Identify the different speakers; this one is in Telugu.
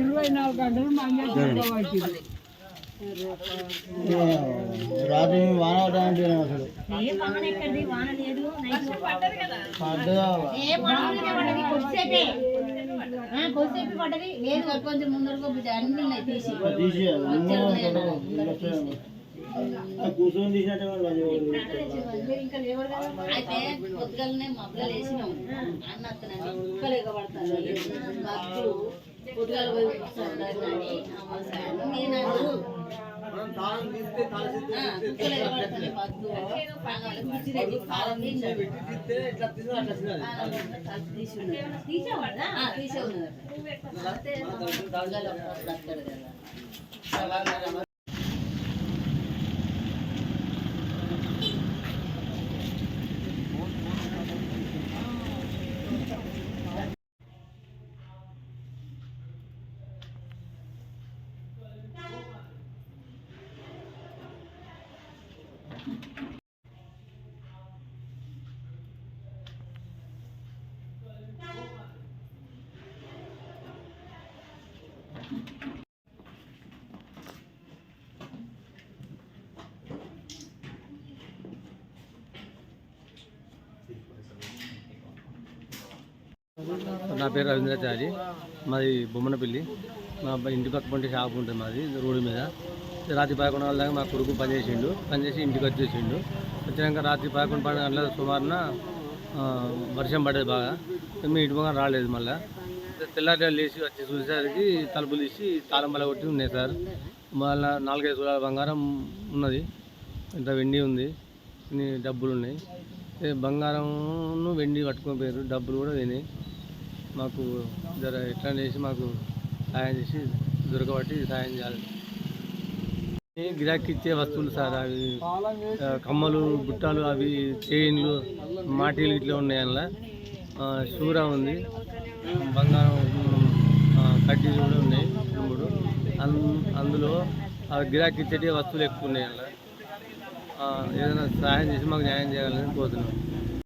Speaker 1: ఇరవై నాలుగు గంటలు
Speaker 2: రాత్రి వాన పడ్డామంటే అసలు పడ్డది
Speaker 3: కొద్దిసేపు పడ్డది లేదు కొంచెం ముందరకు అన్ని ఉన్నాయి తీసి
Speaker 2: తీసి కూర్చొని
Speaker 3: అయితే పొద్దుగాలనే మబ్బులు వేసినాం అన్న పొద్దుగాల పోయి సాయం. నేను అన్నా, ఆ,
Speaker 4: నా పేరు రవీంద్రాచారి మాది బొమ్మనపల్లి. మా ఇంటి పక్క పంటే షాప్ ఉంటుంది మాది రోడ్డు మీద. రాత్రి పదకొండు గంటల దాకా మా కొడుకు పనిచేసిండు. పనిచేసి ఇంటికి వచ్చేసిండు. వచ్చినాక రాత్రి పదకొండు పన్నెండు గంటల సుమారున వర్షం పడేది బాగా. మేము ఇటు పక్కన రాలేదు మళ్ళీ. తెల్లారి లేచి వచ్చి చూసేసరికి తలుపులు తీసి తాళం బల కొట్టి ఉన్నాయి సార్. మళ్ళీ నాలుగైదు తులాల బంగారం ఉన్నది. ఇంత వెండి ఉంది. ఇన్ని డబ్బులు ఉన్నాయి. బంగారం వెండి పట్టుకొని పోయారు డబ్బులు కూడా పోయినాయి మాకు జర ఎట్లా చేసి మాకు సాయం చేసి దొరకబట్టి సాయం చేయాలి. గిరాకీ ఇచ్చే వస్తువులు సార్ అవి కమ్మలు బుట్టాలు అవి చైన్లు మాటీలు ఇట్లా ఉన్నాయి అందులో ఆ, షూరా ఉంది బంగారం ఆ, కడ్డీలు కూడా ఉన్నాయి రెండు మూడు. అందులో ఆ గిరాకీ ఇచ్చేటి వస్తువులు ఎక్కువ ఉన్నాయి అందులో ఆ, ఏదైనా సహాయం చేసి మాకు న్యాయం చేయాలని కోరుతున్నాం.